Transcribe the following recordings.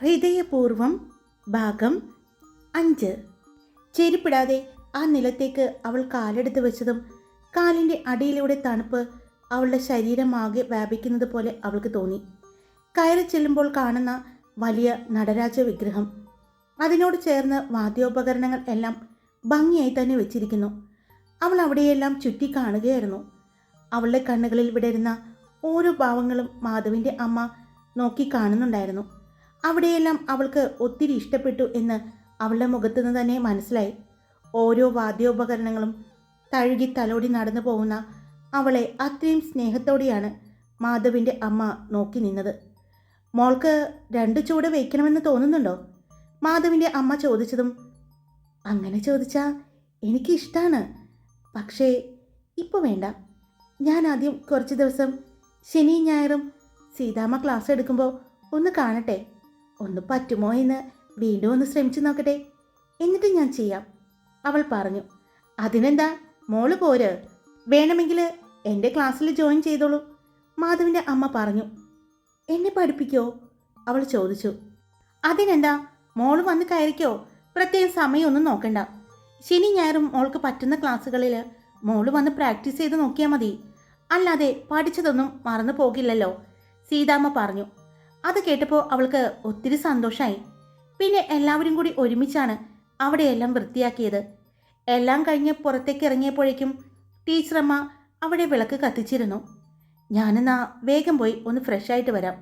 ഹൃദയപൂർവം ഭാഗം അഞ്ച്. ചെരുപ്പിടാതെ ആ നിലത്തേക്ക് അവൾ കാലെടുത്ത് വെച്ചതും കാലിന്റെ അടിയിലൂടെ തണുപ്പ് അവളുടെ ശരീരമാകെ വ്യാപിക്കുന്നത് പോലെ അവൾക്ക് തോന്നി. കയറി ചെല്ലുമ്പോൾ കാണുന്ന വലിയ നടരാജ വിഗ്രഹം. അതിനോട് ചേർന്ന് വാദ്യോപകരണങ്ങൾ എല്ലാം ഭംഗിയായി തന്നെ വെച്ചിരിക്കുന്നു. അവൾ അവിടെയെല്ലാം ചുറ്റി കാണുകയായിരുന്നു. അവളുടെ കണ്ണുകളിൽ വിടരുന്ന ഓരോ ഭാവങ്ങളും മാധവിന്റെ അമ്മ നോക്കി കാണുന്നുണ്ടായിരുന്നു. അവിടെയെല്ലാം അവൾക്ക് ഒത്തിരി ഇഷ്ടപ്പെട്ടു എന്ന് അവളുടെ മുഖത്തു നിന്ന് തന്നെ മനസ്സിലായി. ഓരോ വാദ്യോപകരണങ്ങളും തഴുകി തലോടി നടന്നു പോകുന്ന അവളെ അത്രയും സ്നേഹത്തോടെയാണ് മാധവിന്റെ അമ്മ നോക്കി നിന്നത്. മോൾക്ക് രണ്ട് ചൂട് വയ്ക്കണമെന്ന് തോന്നുന്നുണ്ടോ? മാധവിന്റെ അമ്മ ചോദിച്ചതും അങ്ങനെ ചോദിച്ചാൽ എനിക്കിഷ്ടമാണ് പക്ഷേ ഇപ്പോൾ വേണ്ട. ഞാൻ ആദ്യം കുറച്ച് ദിവസം ശനിയും ഞായറും സീതാമ്മ ക്ലാസ് എടുക്കുമ്പോൾ ഒന്ന് കാണട്ടെ. ഒന്ന് പറ്റുമോ എന്ന് വീണ്ടും ഒന്ന് ശ്രമിച്ചു നോക്കട്ടെ. എന്നിട്ട് ഞാൻ ചെയ്യാം. അവൾ പറഞ്ഞു അതിനെന്താ? മോൾ പോര്. വേണമെങ്കിൽ എന്റെ ക്ലാസ്സിൽ ജോയിൻ ചെയ്തോളൂ. മാധവിന്റെ അമ്മ പറഞ്ഞു എന്നെ പഠിപ്പിക്കോ? അവൾ ചോദിച്ചു അതിനെന്താ? മോൾ വന്ന് കയറിക്കോ? പ്രത്യേകം സമയമൊന്നും നോക്കണ്ട. ശനി ഞായറും മോൾക്ക് പറ്റുന്ന ക്ലാസ്സുകളിൽ മോൾ വന്ന് പ്രാക്ടീസ് ചെയ്ത് നോക്കിയാൽ മതി. അല്ലാതെ പഠിച്ചതൊന്നും മറന്നു പോകില്ലല്ലോ. സീതാമ്മ പറഞ്ഞു അത് കേട്ടപ്പോൾ അവൾക്ക് ഒത്തിരി സന്തോഷമായി പിന്നെ എല്ലാവരും കൂടി ഒരുമിച്ചാണ് അവിടെയെല്ലാം വൃത്തിയാക്കിയത്. എല്ലാം കഴിഞ്ഞ് പുറത്തേക്ക് ഇറങ്ങിയപ്പോഴേക്കും ടീച്ചറമ്മ അവിടെ വിളക്ക് കത്തിച്ചിരുന്നു. ഞാനെന്നാ വേഗം പോയി ഒന്ന് ഫ്രഷ് ആയിട്ട് വരാം.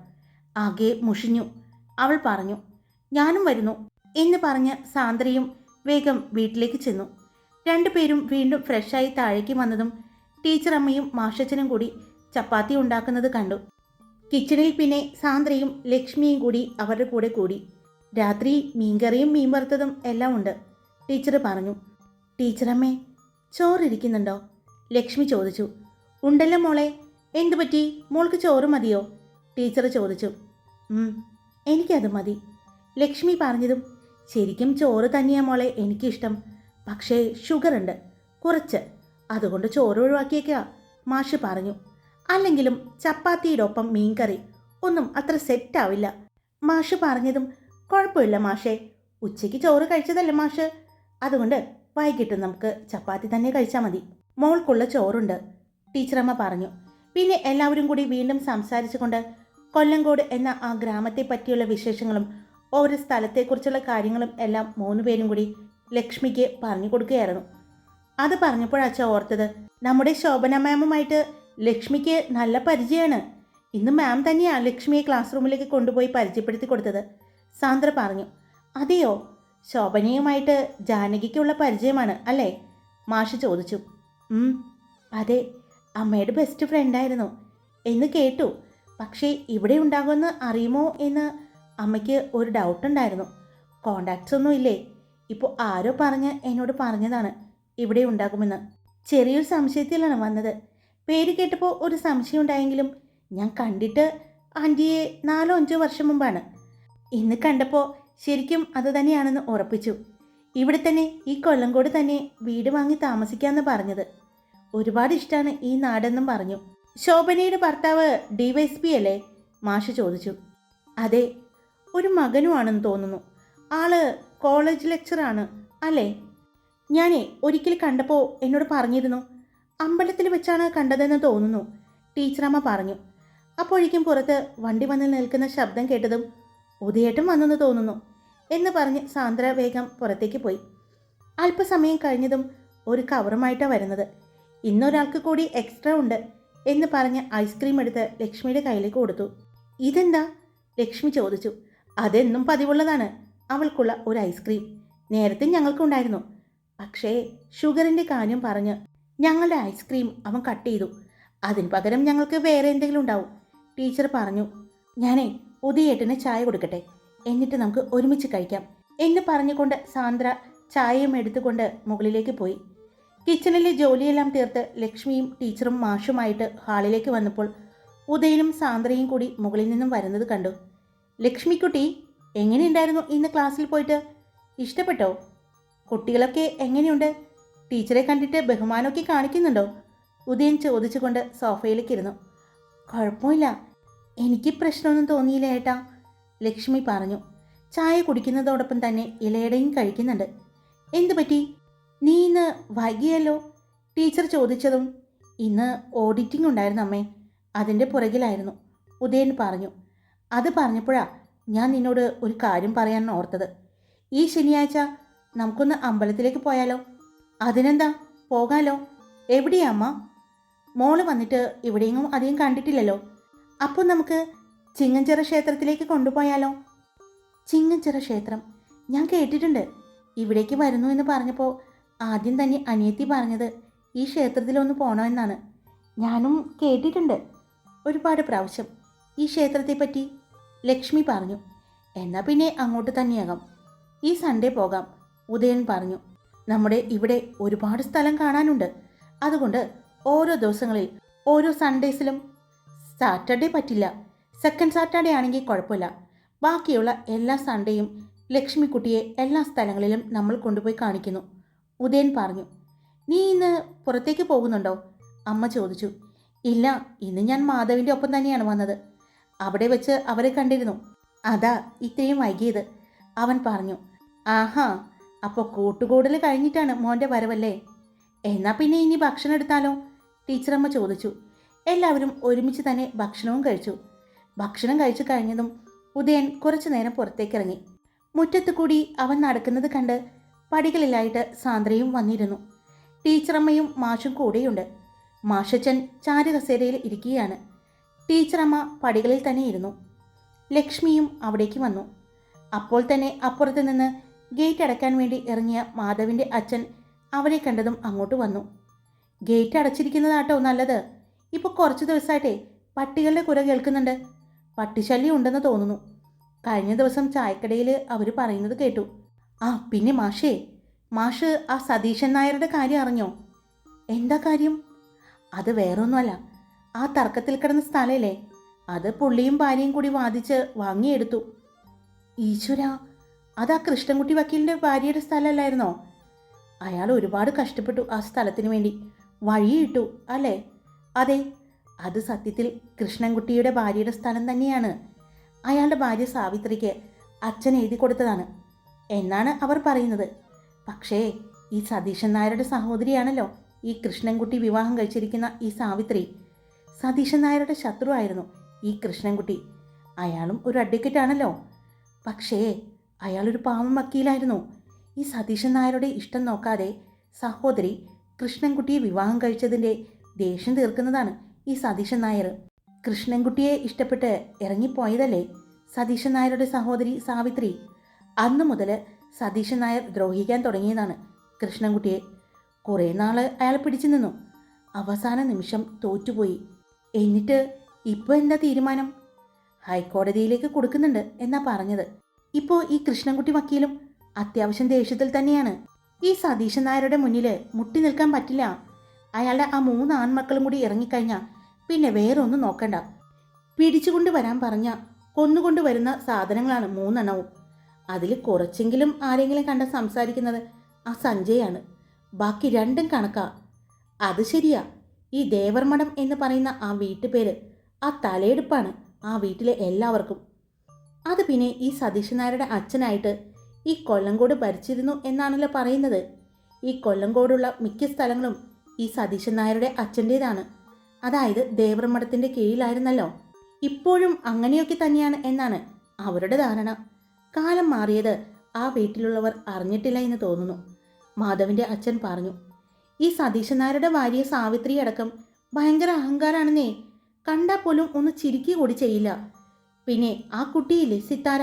ആകെ മുഷിഞ്ഞു. അവൾ പറഞ്ഞു ഞാനും വരുന്നു എന്ന് പറഞ്ഞ് സാന്ദ്രയും വേഗം വീട്ടിലേക്ക് ചെന്നു. രണ്ടുപേരും വീണ്ടും ഫ്രഷായി താഴേക്ക് വന്നതും ടീച്ചറമ്മയും മാഷച്ചനും കൂടി ചപ്പാത്തി ഉണ്ടാക്കുന്നത് കണ്ടു. കിച്ചണിൽ പിന്നെ സാന്ദ്രയും ലക്ഷ്മിയും കൂടി അവരുടെ കൂടെ കൂടി. രാത്രി മീൻകറിയും മീൻ വറുത്തതും എല്ലാം ഉണ്ട്. ടീച്ചർ പറഞ്ഞു ടീച്ചറമ്മേ ചോറിരിക്കുന്നുണ്ടോ? ലക്ഷ്മി ചോദിച്ചു ഉണ്ടല്ലോ മോളെ എന്തു പറ്റി? മോൾക്ക് ചോറ് മതിയോ? ടീച്ചർ ചോദിച്ചു "ഉം, എനിക്കത് മതി. ലക്ഷ്മി പറഞ്ഞതും ശരിക്കും ചോറ് തന്നെയാ മോളെ എനിക്കിഷ്ടം. പക്ഷേ ഷുഗർ ഉണ്ട് കുറച്ച്. അതുകൊണ്ട് ചോറ് ഒഴിവാക്കിയേക്കുക മാഷ് പറഞ്ഞു. അല്ലെങ്കിലും ചപ്പാത്തിയുടെ ഒപ്പം മീൻകറി ഒന്നും അത്ര സെറ്റാവില്ല മാഷ് പറഞ്ഞതും കുഴപ്പമില്ല മാഷേ. ഉച്ചയ്ക്ക് ചോറ് കഴിച്ചതല്ലേ മാഷ്? അതുകൊണ്ട് വൈകിട്ട് നമുക്ക് ചപ്പാത്തി തന്നെ കഴിച്ചാൽ മതി. മോൾക്കുള്ള ചോറുണ്ട്. ടീച്ചറമ്മ പറഞ്ഞു. പിന്നെ എല്ലാവരും കൂടി വീണ്ടും സംസാരിച്ചുകൊണ്ട് കൊല്ലങ്കോട് എന്ന ആ ഗ്രാമത്തെ പറ്റിയുള്ള വിശേഷങ്ങളും ഓരോ സ്ഥലത്തെക്കുറിച്ചുള്ള കാര്യങ്ങളും എല്ലാം മൂന്ന് പേരും കൂടി ലക്ഷ്മിക്ക് പറഞ്ഞു കൊടുക്കുകയായിരുന്നു. അത് പറഞ്ഞപ്പോഴാച്ച ഓർത്തത്. നമ്മുടെ ശോഭന മാമുമായിട്ട് ലക്ഷ്മിക്ക് നല്ല പരിചയമാണ് ഇന്ന് മാം തന്നെയാണ് ലക്ഷ്മിയെ ക്ലാസ് റൂമിലേക്ക് കൊണ്ടുപോയി പരിചയപ്പെടുത്തി കൊടുത്തത്. സാന്ദ്ര പറഞ്ഞു അതെയോ? ശോഭനയുമായിട്ട് ജാനകിക്കുള്ള പരിചയമാണ് അല്ലേ? മാഷ് ചോദിച്ചു അതെ അമ്മയുടെ ബെസ്റ്റ് ഫ്രണ്ടായിരുന്നു എന്ന് കേട്ടു പക്ഷേ ഇവിടെ ഉണ്ടാകുമെന്ന് അറിയുമോ എന്ന് അമ്മയ്ക്ക് ഒരു ഡൗട്ട് ഉണ്ടായിരുന്നു. കോണ്ടാക്ട്സ് ഒന്നും ഇല്ലേ? ഇപ്പോൾ ആരോ പറഞ്ഞ് എന്നോട് പറഞ്ഞതാണ് ഇവിടെ ഉണ്ടാകുമെന്ന്. ചെറിയൊരു സംശയത്തിലാണ് വന്നത്. പേര് കേട്ടപ്പോൾ ഒരു സംശയം ഉണ്ടായെങ്കിലും ഞാൻ കണ്ടിട്ട് ആന്റിയെ നാലോ അഞ്ചോ വർഷം മുമ്പാണ്. ഇന്ന് കണ്ടപ്പോൾ ശരിക്കും അത് തന്നെയാണെന്ന് ഉറപ്പിച്ചു. ഇവിടെ തന്നെ ഈ കൊല്ലങ്കോട് തന്നെ വീട് വാങ്ങി താമസിക്കാമെന്ന് പറഞ്ഞത്. ഒരുപാട് ഇഷ്ടമാണ് ഈ നാടെന്നും പറഞ്ഞു. ശോഭനയുടെ ഭർത്താവ് ഡി വൈസ് പി അല്ലേ? മാഷ് ചോദിച്ചു. അതെ ഒരു മകനുമാണെന്ന് തോന്നുന്നു. ആൾ കോളേജ് ലെക്ചറാണ് അല്ലേ? ഞാനേ ഒരിക്കൽ കണ്ടപ്പോൾ എന്നോട് പറഞ്ഞിരുന്നു. അമ്പലത്തിൽ വെച്ചാണ് കണ്ടതെന്ന് തോന്നുന്നു ടീച്ചറമ്മ പറഞ്ഞു. അപ്പോഴേക്കും പുറത്ത് വണ്ടി വന്ന് നിൽക്കുന്ന ശബ്ദം കേട്ടതും ഉദയേട്ടം വന്നെന്ന് തോന്നുന്നു എന്ന് പറഞ്ഞ് സാന്ദ്ര വേഗം പുറത്തേക്ക് പോയി. അല്പസമയം കഴിഞ്ഞതും ഒരു കവറുമായിട്ടാണ് വരുന്നത്. ഇന്നൊരാൾക്ക് കൂടി എക്സ്ട്രാ ഉണ്ട് എന്ന് പറഞ്ഞ് ഐസ്ക്രീം എടുത്ത് ലക്ഷ്മിയുടെ കയ്യിലേക്ക് കൊടുത്തു. ഇതെന്താ? ലക്ഷ്മി ചോദിച്ചു. അതെന്നും പതിവുള്ളതാണ്. അവൾക്കുള്ള ഒരു ഐസ്ക്രീം. നേരത്തെ ഞങ്ങൾക്കുണ്ടായിരുന്നു. പക്ഷേ ഷുഗറിന്റെ കാര്യം പറഞ്ഞ് ഞങ്ങളുടെ ഐസ്ക്രീം അവൻ കട്ട് ചെയ്തു. അതിന് പകരം ഞങ്ങൾക്ക് വേറെ എന്തെങ്കിലും ഉണ്ടാവും. ടീച്ചർ പറഞ്ഞു ഞാനേ പുതിയേട്ടന് ചായ കൊടുക്കട്ടെ. എന്നിട്ട് നമുക്ക് ഒരുമിച്ച് കഴിക്കാം. എന്ന് പറഞ്ഞുകൊണ്ട് സാന്ദ്ര ചായയും എടുത്തുകൊണ്ട് മുകളിലേക്ക് പോയി. കിച്ചണിലെ ജോലിയെല്ലാം തീർത്ത് ലക്ഷ്മിയും ടീച്ചറും മാഷുമായിട്ട് ഹാളിലേക്ക് വന്നപ്പോൾ ഉദയനും സാന്ദ്രയും കൂടി മുകളിൽ നിന്നും വരുന്നത് കണ്ടു. ലക്ഷ്മിക്കുട്ടി എങ്ങനെയുണ്ടായിരുന്നു ഇന്ന് ക്ലാസ്സിൽ പോയിട്ട്? ഇഷ്ടപ്പെട്ടോ? കുട്ടികളൊക്കെ എങ്ങനെയുണ്ട്? ടീച്ചറെ കണ്ടിട്ട് ബഹുമാനമൊക്കെ കാണിക്കുന്നുണ്ടോ? ഉദയൻ ചോദിച്ചുകൊണ്ട് സോഫയിലേക്ക് ഇരുന്നു കുഴപ്പമില്ല. എനിക്ക് പ്രശ്നമൊന്നും തോന്നിയില്ല ഏട്ടാ ലക്ഷ്മി പറഞ്ഞു. ചായ കുടിക്കുന്നതോടൊപ്പം തന്നെ ഇലയുടെയും കഴിക്കുന്നുണ്ട്. എന്തു പറ്റി? നീ ഇന്ന് വൈകിയല്ലോ? ടീച്ചർ ചോദിച്ചതും ഇന്ന് ഓഡിറ്റിംഗ് ഉണ്ടായിരുന്നു അമ്മേ അതിന്റെ പുറകിലായിരുന്നു. ഉദയൻ പറഞ്ഞു. അത് പറഞ്ഞപ്പോഴാ ഞാൻ നിന്നോട് ഒരു കാര്യം പറയാൻ ഓർത്തത്. ഈ ശനിയാഴ്ച നമുക്കൊന്ന് അമ്പലത്തിലേക്ക് പോയാലോ? അതിനെന്താ? പോകാലോ. എവിടെയാ അമ്മ? മോൾ വന്നിട്ട് ഇവിടെയെങ്ങും അധികം കണ്ടിട്ടില്ലല്ലോ. അപ്പോൾ നമുക്ക് ചിങ്ങഞ്ചിറ ക്ഷേത്രത്തിലേക്ക് കൊണ്ടുപോയാലോ? ചിങ്ങഞ്ചിറ ക്ഷേത്രം. ഞാൻ കേട്ടിട്ടുണ്ട്. ഇവിടേക്ക് വരുന്നു എന്ന് പറഞ്ഞപ്പോൾ ആദ്യം തന്നെ അനിയത്തി പറഞ്ഞത് ഈ ക്ഷേത്രത്തിലൊന്ന് പോകണമെന്നാണ് ഞാനും കേട്ടിട്ടുണ്ട്. ഒരുപാട് പ്രാവശ്യം. ഈ ക്ഷേത്രത്തെപ്പറ്റി ലക്ഷ്മി പറഞ്ഞു. എന്നാൽ പിന്നെ അങ്ങോട്ട് തന്നെയാകാം. ഈ സൺഡേ പോകാം. ഉദയൻ പറഞ്ഞു. നമ്മുടെ ഇവിടെ ഒരുപാട് സ്ഥലം കാണാനുണ്ട്. അതുകൊണ്ട് ഓരോ ദിവസങ്ങളിൽ ഓരോ സൺഡേസിലും സാറ്റർഡേ പറ്റില്ല. സെക്കൻഡ് സാറ്റർഡേ ആണെങ്കിൽ കുഴപ്പമില്ല. ബാക്കിയുള്ള എല്ലാ സൺഡേയും ലക്ഷ്മിക്കുട്ടിയെ എല്ലാ സ്ഥലങ്ങളിലും നമ്മൾ കൊണ്ടുപോയി കാണിക്കുന്നു. ഉദയൻ പറഞ്ഞു നീ ഇന്ന് പുറത്തേക്ക് പോകുന്നുണ്ടോ? അമ്മ ചോദിച്ചു ഇല്ല ഇന്ന് ഞാൻ മാധവിന്റെ ഒപ്പം തന്നെയാണ് വന്നത്. അവിടെ വെച്ച് അവരെ കണ്ടിരുന്നു. അതാ ഇത്രയും വൈകിയത്. അവൻ പറഞ്ഞു ആഹാ അപ്പോൾ കൂട്ടുകൂടൽ കഴിഞ്ഞിട്ടാണ് മോന്റെ വരവല്ലേ? എന്നാ പിന്നെ ഇനി ഭക്ഷണം എടുത്താലോ? ടീച്ചറമ്മ ചോദിച്ചു. എല്ലാവരും ഒരുമിച്ച് തന്നെ ഭക്ഷണവും കഴിച്ചു. ഭക്ഷണം കഴിച്ചു കഴിഞ്ഞതും ഉദയൻ കുറച്ചു നേരം പുറത്തേക്കിറങ്ങി. മുറ്റത്തു കൂടി അവൻ നടക്കുന്നത് കണ്ട് പടികളിലായിട്ട് സാന്ദ്രയും വന്നിരുന്നു. ടീച്ചറമ്മയും മാഷും കൂടെയുണ്ട്. മാഷച്ചൻ ചാരുകസേരയിൽ ഇരിക്കുകയാണ്. ടീച്ചറമ്മ പടികളിൽ തന്നെ ഇരുന്നു. ലക്ഷ്മിയും അവിടേക്ക് വന്നു. അപ്പോൾ തന്നെ അപ്പുറത്ത് നിന്ന് ഗേറ്റ് അടയ്ക്കാൻ വേണ്ടി ഇറങ്ങിയ മാധവിന്റെ അച്ഛൻ അവനെ കണ്ടതും അങ്ങോട്ട് വന്നു. ഗേറ്റ് അടച്ചിരിക്കുന്നതാട്ടോ നല്ലത്. ഇപ്പോൾ കുറച്ച് ദിവസമായിട്ടേ പട്ടികളുടെ കുര കേൾക്കുന്നുണ്ട്. പട്ടിശല്യം ഉണ്ടെന്ന് തോന്നുന്നു. കഴിഞ്ഞ ദിവസം ചായക്കടയിൽ അവർ പറയുന്നത് കേട്ടു. ആ പിന്നെ മാഷേ മാഷ് ആ സതീശൻ നായരുടെ കാര്യം അറിഞ്ഞോ? എന്താ കാര്യം? അത് വേറൊന്നുമല്ല. ആ തർക്കത്തിൽ കിടന്ന സ്ഥലമല്ലേ അത് പുള്ളിയും ഭാര്യയും കൂടി വാദിച്ച് വാങ്ങിയെടുത്തു. ഈശ്വര അത് ആ കൃഷ്ണൻകുട്ടി വക്കീലിന്റെ ഭാര്യയുടെ സ്ഥലമല്ലായിരുന്നോ? അയാൾ ഒരുപാട് കഷ്ടപ്പെട്ടു ആ സ്ഥലത്തിന് വേണ്ടി. വഴിയിട്ടു അല്ലേ? അതെ അത് സത്യത്തിൽ കൃഷ്ണൻകുട്ടിയുടെ ഭാര്യയുടെ സ്ഥലം തന്നെയാണ്. അയാളുടെ ഭാര്യ സാവിത്രിക്ക് അച്ഛൻ എഴുതി കൊടുത്തതാണ്. എന്നാണ് അവർ പറയുന്നത്. പക്ഷേ ഈ സതീശൻ നായരുടെ സഹോദരിയാണല്ലോ ഈ കൃഷ്ണൻകുട്ടി വിവാഹം കഴിച്ചിരിക്കുന്ന ഈ സാവിത്രി. സതീശൻ നായരുടെ ശത്രുവായിരുന്നു ഈ കൃഷ്ണൻകുട്ടി. അയാളും ഒരു അഡ്വക്കേറ്റ് ആണല്ലോ. പക്ഷേ അയാളൊരു പാവം വക്കീലായിരുന്നു. ഈ സതീശൻ നായരുടെ ഇഷ്ടം നോക്കാതെ സഹോദരി കൃഷ്ണൻകുട്ടിയെ വിവാഹം കഴിച്ചതിന്റെ ദേഷ്യം തീർക്കുന്നതാണ് ഈ സതീശൻ നായർ. കൃഷ്ണൻകുട്ടിയെ ഇഷ്ടപ്പെട്ട് ഇറങ്ങിപ്പോയതല്ലേ സതീശൻ നായരുടെ സഹോദരി സാവിത്രി. അന്നു മുതൽ സതീശൻ നായർ ദ്രോഹിക്കാൻ തുടങ്ങിയതാണ് കൃഷ്ണൻകുട്ടിയെ. കുറേ നാൾ അയാൾ പിടിച്ചു നിന്നു. അവസാന നിമിഷം തോറ്റുപോയി. എന്നിട്ട് ഇപ്പോൾ എന്താ തീരുമാനം? ഹൈക്കോടതിയിലേക്ക് കൊടുക്കുന്നുണ്ട് എന്നാ പറഞ്ഞത്. ഇപ്പോൾ ഈ കൃഷ്ണൻകുട്ടി വക്കീലും അത്യാവശ്യം ദേഷ്യത്തിൽ തന്നെയാണ്. ഈ സതീശൻ നായരുടെ മുന്നിൽ മുട്ടി നിൽക്കാൻ പറ്റില്ല. അയാളുടെ ആ മൂന്ന് ആൺമക്കളും കൂടി ഇറങ്ങിക്കഴിഞ്ഞാൽ പിന്നെ വേറെ ഒന്നും നോക്കണ്ട. പിടിച്ചുകൊണ്ട് വരാൻ പറഞ്ഞ കൊന്നുകൊണ്ട് വരുന്ന സാധനങ്ങളാണ് മൂന്നെണ്ണവും. അതിൽ കുറച്ചെങ്കിലും ആരെങ്കിലും കണ്ട സംസാരിക്കുന്നത് ആ സഞ്ജയാണ്. ബാക്കി രണ്ടും കണക്കാ. അത് ശരിയാ. ഈ ദേവർമഠം എന്ന് പറയുന്ന ആ വീട്ടുപേര് ആ തലയെടുപ്പാണ് ആ വീട്ടിലെ എല്ലാവർക്കും. അത് പിന്നെ ഈ സതീശൻ നായരുടെ അച്ഛനായിട്ട് ഈ കൊല്ലങ്കോട് ഭരിച്ചിരുന്നു എന്നാണല്ലോ പറയുന്നത്. ഈ കൊല്ലങ്കോടുള്ള മിക്ക സ്ഥലങ്ങളും ഈ സതീശൻ നായരുടെ അച്ഛന്റേതാണ്. അതായത് ദേവർമഠത്തിന്റെ കീഴിലായിരുന്നല്ലോ. ഇപ്പോഴും അങ്ങനെയൊക്കെ തന്നെയാണ് എന്നാണ് അവരുടെ ധാരണ. കാലം മാറിയത് ആ വീട്ടിലുള്ളവർ അറിഞ്ഞിട്ടില്ല എന്ന് തോന്നുന്നു. മാധവിന്റെ അച്ഛൻ പറഞ്ഞു ഈ സതീശൻ നായരുടെ ഭാര്യ സാവിത്രി അടക്കം ഭയങ്കര അഹങ്കാരാണെന്നേ. കണ്ടാൽ പോലും ഒന്ന് ചിരിക്കുക കൂടി ചെയ്യില്ല. പിന്നെ ആ കുട്ടിയില്ലേ സിത്താര?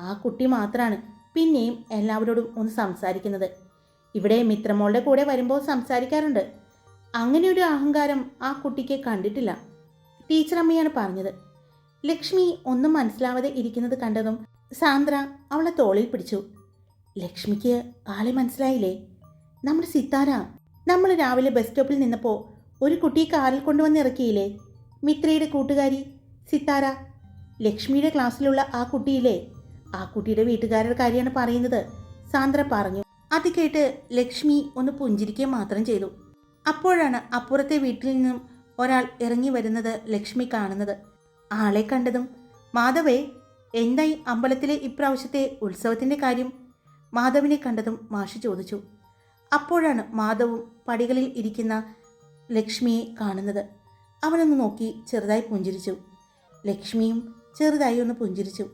ആ കുട്ടി മാത്രമാണ് പിന്നെയും എല്ലാവരോടും ഒന്ന് സംസാരിക്കുന്നത്. ഇവിടെ മിത്രമോളുടെ കൂടെ വരുമ്പോൾ സംസാരിക്കാറുണ്ട്. അങ്ങനെ ഒരു അഹങ്കാരം ആ കുട്ടിക്ക് കണ്ടിട്ടില്ല. ടീച്ചർ അമ്മയാണ് പറഞ്ഞത്. ലക്ഷ്മി ഒന്നും മനസ്സിലാവാതെ ഇരിക്കുന്നത് കണ്ടതും സാന്ദ്ര അവളെ തോളിൽ പിടിച്ചു. ലക്ഷ്മിക്ക് ആളെ മനസ്സിലായില്ലേ? നമ്മുടെ സിത്താര നമ്മൾ രാവിലെ ബസ് സ്റ്റോപ്പിൽ നിന്നപ്പോൾ ഒരു കുട്ടിയെ കാറിൽ കൊണ്ടുവന്ന് ഇറക്കിയില്ലേ? മിത്രയുടെ കൂട്ടുകാരി സിത്താര ലക്ഷ്മിയുടെ ക്ലാസ്സിലുള്ള ആ കുട്ടിയില്ലേ? ആ കുട്ടിയുടെ വീട്ടുകാരുടെ കാര്യമാണ് പറയുന്നത്. സാന്ദ്ര പറഞ്ഞു. അത് കേട്ട് ലക്ഷ്മി ഒന്ന് പുഞ്ചിരിക്കുക മാത്രം ചെയ്തു. അപ്പോഴാണ് അപ്പുറത്തെ വീട്ടിൽ നിന്നും ഒരാൾ ഇറങ്ങി വരുന്നത് ലക്ഷ്മി കാണുന്നത്. ആളെ കണ്ടതും മാധവേ എന്തായി അമ്പലത്തിലെ ഇപ്രാവശ്യത്തെ ഉത്സവത്തിന്റെ കാര്യം? മാധവിനെ കണ്ടതും മാഷി ചോദിച്ചു. അപ്പോഴാണ് മാധവും പടികളിൽ ഇരിക്കുന്ന ലക്ഷ്മിയെ കാണുന്നത്. അവനൊന്ന് നോക്കി ചെറുതായി പുഞ്ചിരിച്ചു. ലക്ഷ്മിയും ചെറുതായി ഒന്ന് പുഞ്ചിരിച്ചു.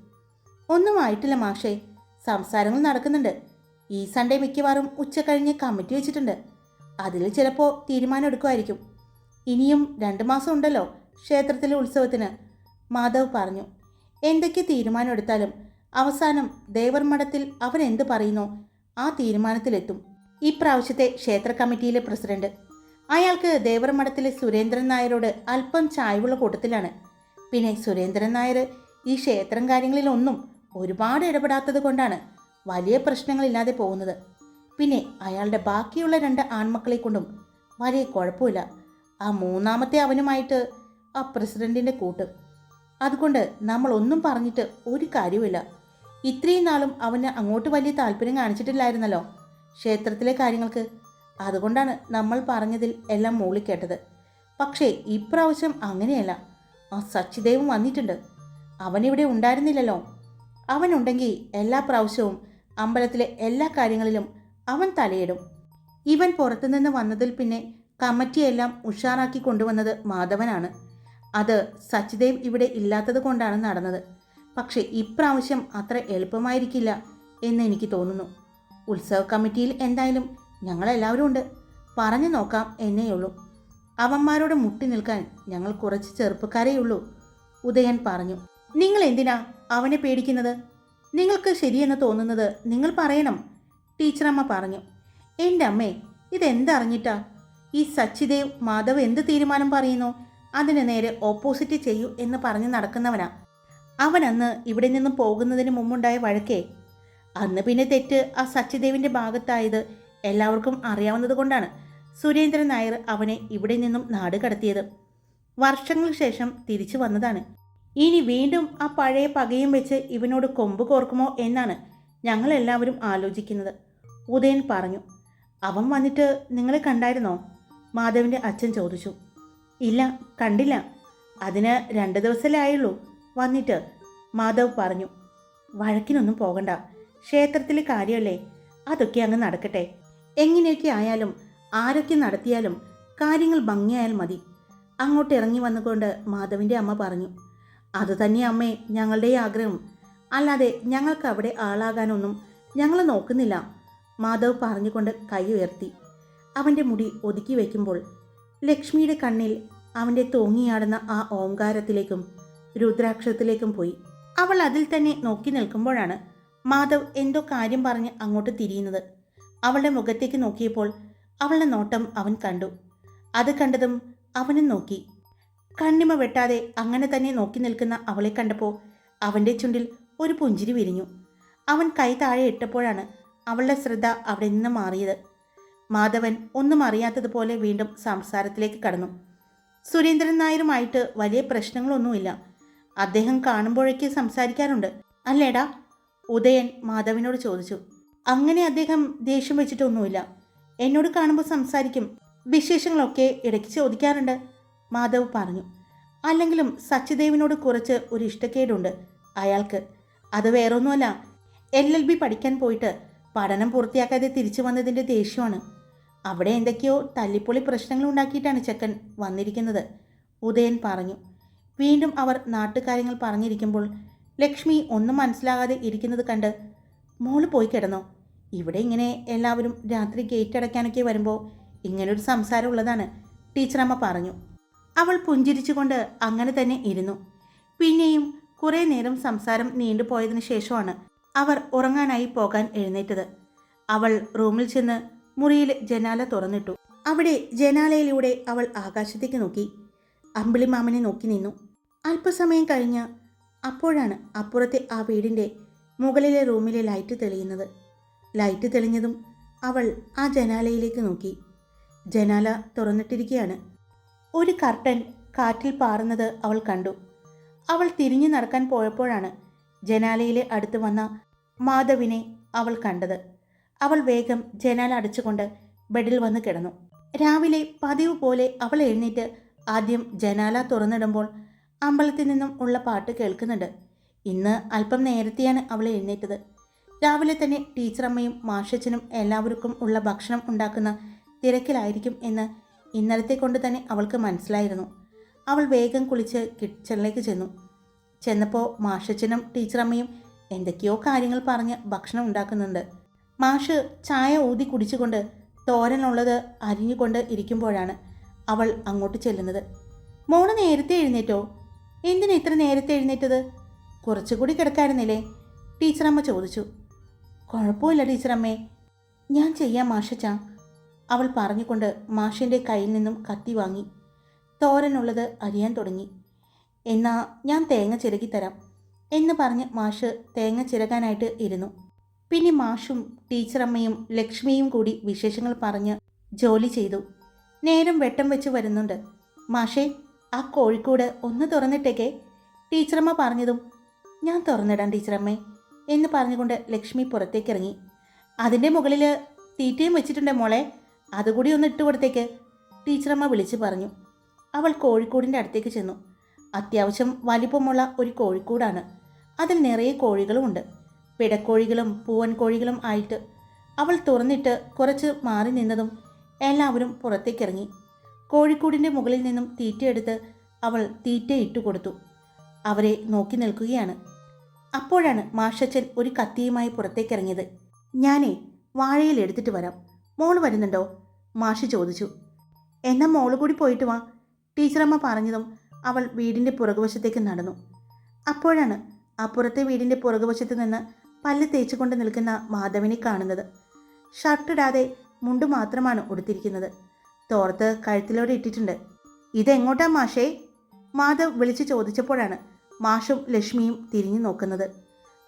ഒന്നും ആയിട്ടില്ല മാഷേ. സംസാരങ്ങൾ നടക്കുന്നുണ്ട്. ഈ സൺഡേ മിക്കവാറും ഉച്ച കഴിഞ്ഞ് കമ്മിറ്റി വെച്ചിട്ടുണ്ട്. അതിൽ ചിലപ്പോൾ തീരുമാനം എടുക്കുമായിരിക്കും. ഇനിയും രണ്ട് മാസം ഉണ്ടല്ലോ ക്ഷേത്രത്തിലെ ഉത്സവത്തിന്. മാധവ് പറഞ്ഞു. എന്തൊക്കെ തീരുമാനം എടുത്താലും അവസാനം ദേവർമഠത്തിൽ അവൻ എന്ത് പറയുന്നോ ആ തീരുമാനത്തിലെത്തും. ഇപ്രാവശ്യത്തെ പ്രാവശ്യത്തെ ക്ഷേത്ര കമ്മിറ്റിയിലെ പ്രസിഡന്റ്. അയാൾക്ക് ദേവർമഠത്തിലെ സുരേന്ദ്രൻ നായരോട് അല്പം ചായവുള്ള കൂട്ടത്തിലാണ്. പിന്നെ സുരേന്ദ്രൻ നായർ ഈ ക്ഷേത്രം കാര്യങ്ങളിലൊന്നും ഒരുപാട് ഇടപെടാത്തത് കൊണ്ടാണ് വലിയ പ്രശ്നങ്ങളില്ലാതെ പോകുന്നത്. പിന്നെ അയാളുടെ ബാക്കിയുള്ള രണ്ട് ആൺമക്കളെ കൊണ്ടും വലിയ കുഴപ്പമില്ല. ആ മൂന്നാമത്തെ അവനുമായിട്ട് ആ പ്രസിഡന്റിന്റെ കൂട്ട്. അതുകൊണ്ട് നമ്മൾ ഒന്നും പറഞ്ഞിട്ട് ഒരു കാര്യവുമില്ല. ഇത്രയും നാളും അവന് അങ്ങോട്ട് വലിയ താല്പര്യം കാണിച്ചിട്ടില്ലായിരുന്നല്ലോ ക്ഷേത്രത്തിലെ കാര്യങ്ങൾക്ക്. അതുകൊണ്ടാണ് നമ്മൾ പറഞ്ഞതിൽ എല്ലാം മൂളിക്കേട്ടത്. പക്ഷേ ഇപ്രാവശ്യം അങ്ങനെയല്ല. ആ സച്ചിദേവൻ വന്നിട്ടുണ്ട്. അവനിവിടെ ഉണ്ടായിരുന്നില്ലല്ലോ. അവനുണ്ടെങ്കിൽ എല്ലാ പ്രാവശ്യവും അമ്പലത്തിലെ എല്ലാ കാര്യങ്ങളിലും അവൻ തലയിടും. ഇവൻ പുറത്തുനിന്ന് വന്നതിൽ പിന്നെ കമ്മിറ്റിയെല്ലാം ഉഷാറാക്കി കൊണ്ടുവന്നത് മാധവനാണ്. അത് സച്ചിദേവ് ഇവിടെ ഇല്ലാത്തത് കൊണ്ടാണ് നടന്നത്. പക്ഷേ ഇപ്രാവശ്യം അത്ര എളുപ്പമായിരിക്കില്ല എന്ന് എനിക്ക് തോന്നുന്നു. ഉത്സവ കമ്മിറ്റിയിൽ എന്തായാലും ഞങ്ങളെല്ലാവരും ഉണ്ട്. പറഞ്ഞു നോക്കാം എന്നേയുള്ളൂ. അവന്മാരോട് മുട്ടി നിൽക്കാൻ ഞങ്ങൾ കുറച്ച് ചെറുപ്പക്കാരേ ഉള്ളൂ. ഉദയൻ പറഞ്ഞു നിങ്ങൾ എന്തിനാ അവനെ പേടിക്കുന്നത്? നിങ്ങൾക്ക് ശരിയെന്ന് തോന്നുന്നത് നിങ്ങൾ പറയണം. ടീച്ചറമ്മ പറഞ്ഞു എന്റെ അമ്മേ ഇതെന്തറിഞ്ഞിട്ടാ? ഈ സച്ചിദേവ് മാധവ് എന്ത് തീരുമാനം പറയുന്നു? അതിന് നേരെ ഓപ്പോസിറ്റ് ചെയ്യൂ എന്ന് പറഞ്ഞ് നടക്കുന്നവനാ. അവനന്ന് ഇവിടെ നിന്നും പോകുന്നതിന് മുമ്പുണ്ടായ വഴക്കേ. അന്ന് പിന്നെ തെറ്റ് ആ സച്ചിദേവിന്റെ ഭാഗത്തായത് എല്ലാവർക്കും അറിയാവുന്നത് കൊണ്ടാണ്. സുരേന്ദ്രൻ നായർ അവനെ ഇവിടെ നിന്നും നാട് കടത്തിയത്. വർഷങ്ങൾക്ക് ശേഷം തിരിച്ചു വന്നതാണ്. ഇനി വീണ്ടും ആ പഴയ പകയും വെച്ച് ഇവനോട് കൊമ്പ് കോർക്കുമോ എന്നാണ് ഞങ്ങളെല്ലാവരും ആലോചിക്കുന്നത്. ഉദയൻ പറഞ്ഞു അവൻ വന്നിട്ട് നിങ്ങളെ കണ്ടായിരുന്നോ? മാധവിന്റെ അച്ഛൻ ചോദിച്ചു. ഇല്ല കണ്ടില്ല. അതിന് രണ്ട് ദിവസമല്ലേ ആയുള്ളൂ. വന്നിട്ട് മാധവ് പറഞ്ഞു. വഴക്കിനൊന്നും പോകണ്ട. ക്ഷേത്രത്തിലെ കാര്യമല്ലേ? അതൊക്കെ അങ്ങ് നടക്കട്ടെ. എങ്ങനെയൊക്കെ ആയാലും ആരൊക്കെ നടത്തിയാലും കാര്യങ്ങൾ ഭംഗിയായാൽ മതി. അങ്ങോട്ട് ഇറങ്ങി വന്നുകൊണ്ട് മാധവിന്റെ അമ്മ പറഞ്ഞു അത് തന്നെ അമ്മേ ഞങ്ങളുടെ ആഗ്രഹം. അല്ലാതെ ഞങ്ങൾക്ക് അവിടെ ആളാകാനൊന്നും ഞങ്ങൾ നോക്കുന്നില്ല. മാധവ് പറഞ്ഞുകൊണ്ട് കൈ ഉയർത്തി. അവന്റെ മുടി ഒതുക്കി വയ്ക്കുമ്പോൾ ലക്ഷ്മിയുടെ കണ്ണിൽ അവന്റെ തൂങ്ങിയാടുന്ന ആ ഓംകാരത്തിലേക്കും രുദ്രാക്ഷത്തിലേക്കും പോയി. അവൾ അതിൽ തന്നെ നോക്കി നിൽക്കുമ്പോഴാണ് മാധവ് എന്തോ കാര്യം പറഞ്ഞ് അങ്ങോട്ട് തിരിയുന്നത്. അവളുടെ മുഖത്തേക്ക് നോക്കിയപ്പോൾ അവളുടെ നോട്ടം അവൻ കണ്ടു. അത് കണ്ടതും അവനും നോക്കി. കണ്ണിമ വെട്ടാതെ അങ്ങനെ തന്നെ നോക്കി നിൽക്കുന്ന അവളെ കണ്ടപ്പോൾ അവന്റെ ചുണ്ടിൽ ഒരു പുഞ്ചിരി വിരിഞ്ഞു. അവൻ കൈ താഴെ ഇട്ടപ്പോഴാണ് അവളുടെ ശ്രദ്ധ അവിടെ നിന്ന് മാറിയത്. മാധവൻ ഒന്നും അറിയാത്തതുപോലെ വീണ്ടും സംസാരത്തിലേക്ക് കടന്നു. സുരേന്ദ്രൻ നായരുമായിട്ട് വലിയ പ്രശ്നങ്ങളൊന്നുമില്ല. അദ്ദേഹം കാണുമ്പോഴേക്ക് സംസാരിക്കാറുണ്ട്. അല്ലേടാ? ഉദയൻ മാധവനോട് ചോദിച്ചു. അങ്ങനെ അദ്ദേഹം ദേഷ്യം വെച്ചിട്ടൊന്നുമില്ല. എന്നോട് കാണുമ്പോൾ സംസാരിക്കും. വിശേഷങ്ങളൊക്കെ ഇടയ്ക്ക് ചോദിക്കാറുണ്ട്. മാധവ് പറഞ്ഞു. അല്ലെങ്കിലും സച്ചിദേവിനോട് കുറച്ച് ഒരു ഇഷ്ടക്കേടുണ്ട് അയാൾക്ക്. അത് വേറൊന്നുമല്ല. എൽ എൽ ബി പഠിക്കാൻ പോയിട്ട് പഠനം പൂർത്തിയാക്കാതെ തിരിച്ചു വന്നതിന്റെ ദേഷ്യമാണ്. അവിടെ എന്തൊക്കെയോ തല്ലിപ്പൊളി പ്രശ്നങ്ങൾ ഉണ്ടാക്കിയിട്ടാണ് ചെക്കൻ വന്നിരിക്കുന്നത്. ഉദയൻ പറഞ്ഞു. വീണ്ടും അവർ നാട്ടുകാര്യങ്ങൾ പറഞ്ഞിരിക്കുമ്പോൾ ലക്ഷ്മി ഒന്നും മനസ്സിലാകാതെ ഇരിക്കുന്നത് കണ്ട് മോൾ പോയി കിടന്നോ? ഇവിടെ ഇങ്ങനെ എല്ലാവരും രാത്രി ഗേറ്റ് അടയ്ക്കാനൊക്കെ വരുമ്പോൾ ഇങ്ങനൊരു സംസാരം ഉള്ളതാണ്. ടീച്ചറമ്മ പറഞ്ഞു. അവൾ പുഞ്ചിരിച്ചുകൊണ്ട് അങ്ങനെ തന്നെ ഇരുന്നു. പിന്നെയും കുറേ നേരം സംസാരം നീണ്ടുപോയതിനു ശേഷമാണ് അവർ ഉറങ്ങാനായി പോകാൻ എഴുന്നേറ്റത്. അവൾ റൂമിൽ ചെന്ന് മുറിയിൽ ജനാല തുറന്നിട്ടു. അവിടെ ജനാലയിലൂടെ അവൾ ആകാശത്തേക്ക് നോക്കി. അമ്പിളിമാമനെ നോക്കി നിന്നു. അല്പസമയം കഴിഞ്ഞ് അപ്പോഴാണ് അപ്പുറത്തെ ആ വീടിന്റെ മുകളിലെ റൂമിലെ ലൈറ്റ് തെളിയുന്നത്. ലൈറ്റ് തെളിഞ്ഞതും അവൾ ആ ജനാലയിലേക്ക് നോക്കി. ജനാല തുറന്നിട്ടിരിക്കുകയാണ് ഒരു കർട്ടൻ കാറ്റിൽ പാറുന്നത് അവൾ കണ്ടു. അവൾ തിരിഞ്ഞു നടക്കാൻ പോയപ്പോഴാണ് ജനാലയിലെ അടുത്ത് വന്ന മാധവിനെ അവൾ കണ്ടത്. അവൾ വേഗം ജനാല അടച്ചുകൊണ്ട് ബെഡിൽ വന്ന് കിടന്നു. രാവിലെ പതിവ് പോലെ അവൾ എഴുന്നേറ്റ് ആദ്യം ജനാല തുറന്നിടുമ്പോൾ അമ്പലത്തിൽ നിന്നും ഉള്ള പാട്ട് കേൾക്കുന്നുണ്ട്. ഇന്ന് അല്പം നേരത്തെയാണ് അവൾ എഴുന്നേറ്റത്. രാവിലെ തന്നെ ടീച്ചറമ്മയും മാഷച്ചനും എല്ലാവർക്കും ഉള്ള ഭക്ഷണം ഉണ്ടാക്കുന്ന തിരക്കിലായിരിക്കും എന്ന് ഇന്നലത്തെ കൊണ്ട് തന്നെ അവൾക്ക് മനസ്സിലായിരുന്നു. അവൾ വേഗം കുളിച്ച് കിച്ചണിലേക്ക് ചെന്നു. ചെന്നപ്പോൾ മാഷച്ചനും ടീച്ചറമ്മയും എന്തൊക്കെയോ കാര്യങ്ങൾ പറഞ്ഞ് ഭക്ഷണം ഉണ്ടാക്കുന്നുണ്ട്. മാഷ് ചായ ഊതി കുടിച്ചുകൊണ്ട് തോരനുള്ളത് അരിഞ്ഞുകൊണ്ട് ഇരിക്കുമ്പോഴാണ് അവൾ അങ്ങോട്ട് ചെല്ലുന്നത്. മോൾ നേരത്തെ എഴുന്നേറ്റോ? എന്തിനാ ഇത്ര നേരത്തെ എഴുന്നേറ്റത്? കുറച്ചുകൂടി കിടക്കായിരുന്നില്ലേ? ടീച്ചറമ്മ ചോദിച്ചു. കുഴപ്പമില്ല ടീച്ചറമ്മേ. ഞാൻ ചെയ്യാം മാഷച്ച. അവൾ പറഞ്ഞുകൊണ്ട് മാഷിന്റെ കയ്യിൽ നിന്നും കത്തി വാങ്ങി. തോരനുള്ളത് അരിയാൻ തുടങ്ങി. എന്നാ ഞാൻ തേങ്ങ ചിരകി തരാം എന്ന് പറഞ്ഞ് മാഷ് തേങ്ങ ചിരകാനായിട്ട് ഇരുന്നു. പിന്നെ മാഷും ടീച്ചറമ്മയും ലക്ഷ്മിയും കൂടി വിശേഷങ്ങൾ പറഞ്ഞ് ജോലി ചെയ്തു. നേരം വെട്ടം വെച്ച് വരുന്നുണ്ട്. മാഷേ ആ കോഴിക്കോട് ഒന്ന് തുറന്നിട്ടേക്കേ. ടീച്ചറമ്മ പറഞ്ഞതും ഞാൻ തുറന്നിടാം ടീച്ചറമ്മേ. എന്ന് പറഞ്ഞുകൊണ്ട് ലക്ഷ്മി പുറത്തേക്കിറങ്ങി. അതിന്റെ മുകളിൽ തീറ്റയും വെച്ചിട്ടുണ്ട് മോളെ. അതുകൂടി ഒന്ന് ഇട്ട് കൊടുത്തേക്ക്. ടീച്ചറമ്മ വിളിച്ചു പറഞ്ഞു. അവൾ കോഴിക്കൂടിന്റെ അടുത്തേക്ക് ചെന്നു. അത്യാവശ്യം വലിപ്പമുള്ള ഒരു കോഴിക്കൂടാണ്. അതിൽ നിറയെ കോഴികളുമുണ്ട് പിടക്കോഴികളും പൂവൻ കോഴികളും ആയിട്ട് അവൾ തുറന്നിട്ട് കുറച്ച് മാറി നിന്നതും എല്ലാവരും പുറത്തേക്കിറങ്ങി. കോഴിക്കൂടിന്റെ മുകളിൽ നിന്നും തീറ്റയെടുത്ത് അവൾ തീറ്റ ഇട്ടു കൊടുത്തു. അവരെ നോക്കി നിൽക്കുകയാണ്. അപ്പോഴാണ് മാഷച്ചൻ ഒരു കത്തിയുമായി പുറത്തേക്കിറങ്ങിയത്. ഞാനേ വാഴയിൽ എടുത്തിട്ട് വരാം. മോൾ വരുന്നുണ്ടോ? മാഷ് ചോദിച്ചു. എന്നാൽ മോൾ കൂടി പോയിട്ട് വാ. ടീച്ചറമ്മ പറഞ്ഞതും അവൾ വീടിന്റെ പുറകുവശത്തേക്ക് നടന്നു. അപ്പോഴാണ് അപ്പുറത്തെ വീടിന്റെ പുറകുവശത്ത് നിന്ന് പല്ല് തേച്ചുകൊണ്ട് നിൽക്കുന്ന മാധവനെ കാണുന്നത്. ഷർട്ടിടാതെ മുണ്ട് മാത്രമാണ് ഉടുത്തിരിക്കുന്നത്. തോർത്ത് കഴുത്തിലോടെ ഇട്ടിട്ടുണ്ട്. ഇതെങ്ങോട്ടാ മാഷേ? മാധവ് വിളിച്ചു ചോദിച്ചപ്പോഴാണ് മാഷും ലക്ഷ്മിയും തിരിഞ്ഞു നോക്കുന്നത്.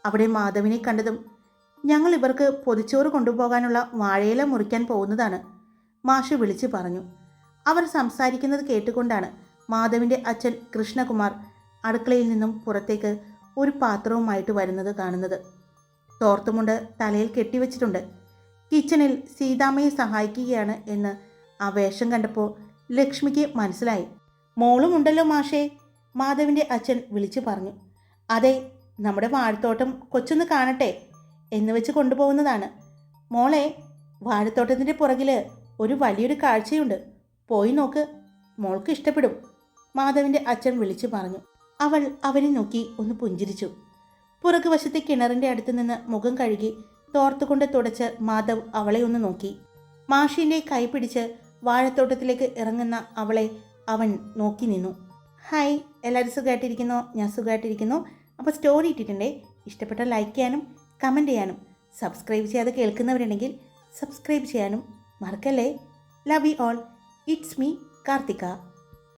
അവിടെ മാധവിനെ കണ്ടതും ഞങ്ങൾ ഇവർക്ക് പൊതിച്ചോറ് കൊണ്ടുപോകാനുള്ള വാഴയില മുറിക്കാൻ പോകുന്നതാണ്. മാഷ് വിളിച്ചു പറഞ്ഞു. അവർ സംസാരിക്കുന്നത് കേട്ടുകൊണ്ടാണ് മാധവിന്റെ അച്ഛൻ കൃഷ്ണകുമാർ അടുക്കളയിൽ നിന്നും പുറത്തേക്ക് ഒരു പാത്രവുമായിട്ട് വരുന്നത് കാണുന്നത്. തോർത്തുമുണ്ട് തലയിൽ കെട്ടിവെച്ചിട്ടുണ്ട്. കിച്ചണിൽ സീതാമ്മയെ സഹായിക്കുകയാണ് എന്ന് ആ വേഷം കണ്ടപ്പോൾ ലക്ഷ്മിക്ക് മനസ്സിലായി. മോളും ഉണ്ടല്ലോ മാഷേ മാധവിന്റെ അച്ഛൻ വിളിച്ചു പറഞ്ഞു അതെ നമ്മുടെ വാഴത്തോട്ടം കൊച്ചൊന്ന് കാണട്ടെ എന്ന് വെച്ച് കൊണ്ടുപോകുന്നതാണ്. മോളെ വാഴത്തോട്ടത്തിന്റെ പുറകിൽ ഒരു വലിയൊരു കാഴ്ചയുണ്ട്. പോയി നോക്ക് മോൾക്ക് ഇഷ്ടപ്പെടും മാധവിന്റെ അച്ഛൻ വിളിച്ചു പറഞ്ഞു. അവൾ അവനെ നോക്കി ഒന്ന് പുഞ്ചിരിച്ചു. പുറകുവശത്തെ കിണറിന്റെ അടുത്ത് നിന്ന് മുഖം കഴുകി തോർത്തുകൊണ്ട് തുടച്ച് മാധവ് അവളെ ഒന്ന് നോക്കി. മാഷിന്റെ കൈ പിടിച്ച് വാഴത്തോട്ടത്തിലേക്ക് ഇറങ്ങുന്ന അവളെ അവൻ നോക്കി നിന്നു. ഹായ് എല്ലാവരും സുഖമായിട്ടിരിക്കുന്നു ഞാൻ സുഖമായിട്ടിരിക്കുന്നു അപ്പോൾ സ്റ്റോറി ഇട്ടിട്ടുണ്ടേ. ഇഷ്ടപ്പെട്ട ലൈക്ക് ചെയ്യാനും കമന്റ് ചെയ്യാനും സബ്സ്ക്രൈബ് ചെയ്യാതെ കേൾക്കുന്നവരുണ്ടെങ്കിൽ സബ്സ്ക്രൈബ് ചെയ്യാനും മറക്കല്ലേ? Love you all it's me Karthika.